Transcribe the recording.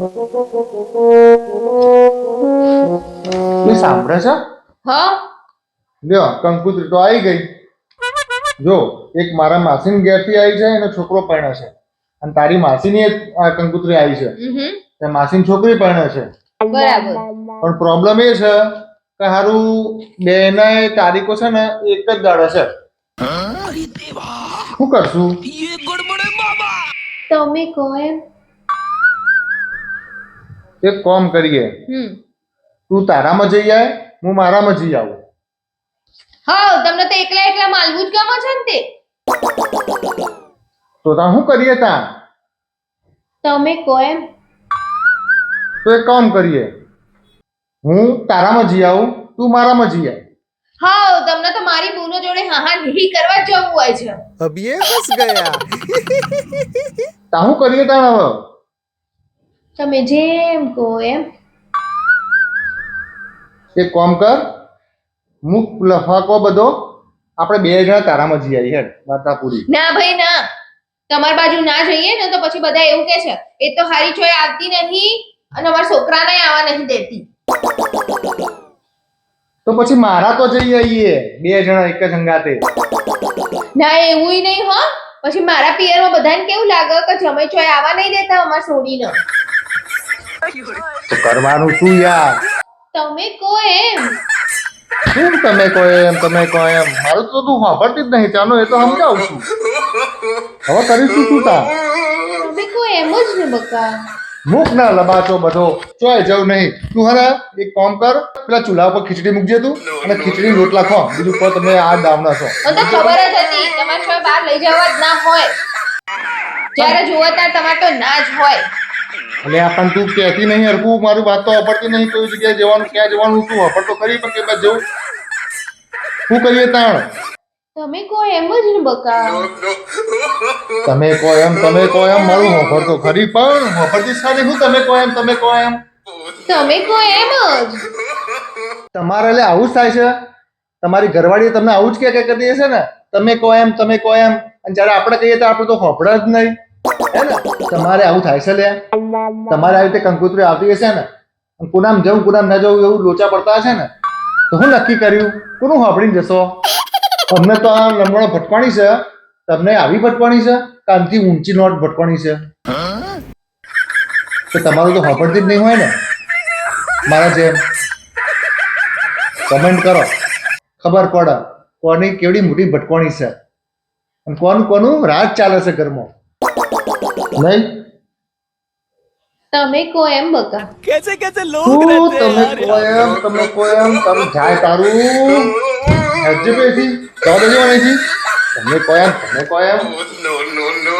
એ સાંભળે છે? હા. લ્યો કંકુત્રી તો આવી ગઈ. જો એક મારા માસીની ઘેરથી આવી છે એનો છોકરો પરણે છે. અને તારી માસીની એક આ કંકુત્રી આવી છે. તે માસીની છોકરી પરણે છે. બરાબર. પણ પ્રોબ્લેમ એ છે કે હારું બેના તારીખો છે ને એક જ દાડે છે. શું કરશું? તમે કહો એમ. એક કોમ કરીએ. તું તારામાં જઈ આવે હું મારામાં જઈ આવું. હા તમને તો એકલા એકલા માલવું જ ગમે છે ને તે. તો તા શું કરીએ તા તમે કહો એમ. તો એક કામ કરીએ. હું તારામાં જઈ આવું તું મારામાં જઈ આવ હા તમને તો મારી બૂનો જોડે હાહા હીહી કરવા જવું હોય છે. અબ એ બસ ગયા. તા હું કરીએ તા હવે? તમે જેમ કહો એમ. એક કામ કર મુક લફાકો બધો. આપણે બે જણા તારામાં જઈ આવીએ વાર્તા પૂરી ના ભાઈ ના. તમારી બાજુ ના જઈએ ને તો પછી બધા એવું કે છે એ તો હારી છોય આવતી નથી અને અમારા છોકરાને આવવા નથી દેતી. તો પછી મારા તો જઈ આવીએ બે જણા એક જ હંગાતે. ના એવું નહીં હો. પછી મારા પિયરમાં બધાને કેવું લાગે કે જમે ચોય આવવા નહીં દેતા અમાર છોડીને? કરવાનું શું યાર? તમે કહો એમ. શું તમે કો એમ તમે કો એમ? મારું તો તું સાંભળતી જ નહીં. ચાલો એ તો સમજાવું છું. હવે કરીશું શું તા? તમે કો એમ જ ને બકા. મુખ ના લબાચો બધો. ચોય જવું નહીં. તું હરે એક કામ કર. પેલા ચૂલા ઉપર ખીચડી મૂકજે તું અને ખીચડી રોટલા ખો. બીજું પર તમે આ દાવના છો. મને તો ખબર જ હતી તમારે ચોય બહાર લઈ જવા જ ના હોય. જ્યારે જુઓ ત્યારે તમારે તો ના જ હોય. એટલે આ પણ તું કહેતી નહીં હરકું મારું વાત તો અપડતી નહીં કઈ જગ્યાએ જવાનું ક્યાં જવાનું તું વાપર તો ખરી પણ કે બસ જવું. શું કરીએ તાણ? તમે કહો એમ જ ને બકા. તમે કહો એમ તમે કહો એમ મારું હોફર તો ખરી પણ હોફરતી સારી શું તમે કહો એમ તમે કહો એમ. તમે કહો એમ જ. તમારે એટલે આવું જ થાય છે? તમારી ઘરવાળી તમને આવું જ કે કે કરી હશે ને? તમે કહો એમ તમે કહો એમ. અને જ્યારે આપણે કહીએ તો આપણે તો હોફળે જ નહીં. તમારે આવું થાય છે લે. તમારે આવી રીતે કંકુતરી આવતી હશે ને કુનામ જવું કુનામ ન જવું એવું લોચા પડતા હશે ને, તો હું નક્કી કર્યું, કોનું સાંભળીને જશો? અમને તો આ લમણો ભટકાણી છે, તમને આવી ભટકાણી છે? કાનથી ઊંચી નોટ ભટકાણી છે. તો તમારું તો સાંભળતી જ નહીં હોય ને. મારા જેમ. કમેન્ટ કરો. ખબર પડે, કોની કેવડી મોટી ભટકાણી છે. અને કોણ કોનું રાજ ચાલે છે ઘરમાં? નહીં? તમે કો એમ બકા. કેસે કેસે લોગ રહેતે તમે કો એમ તમે કો એમ તમે જાય તારું. હજી બેસી તો બેસી તમે કો એમ તમે કો એમ. નો નો નો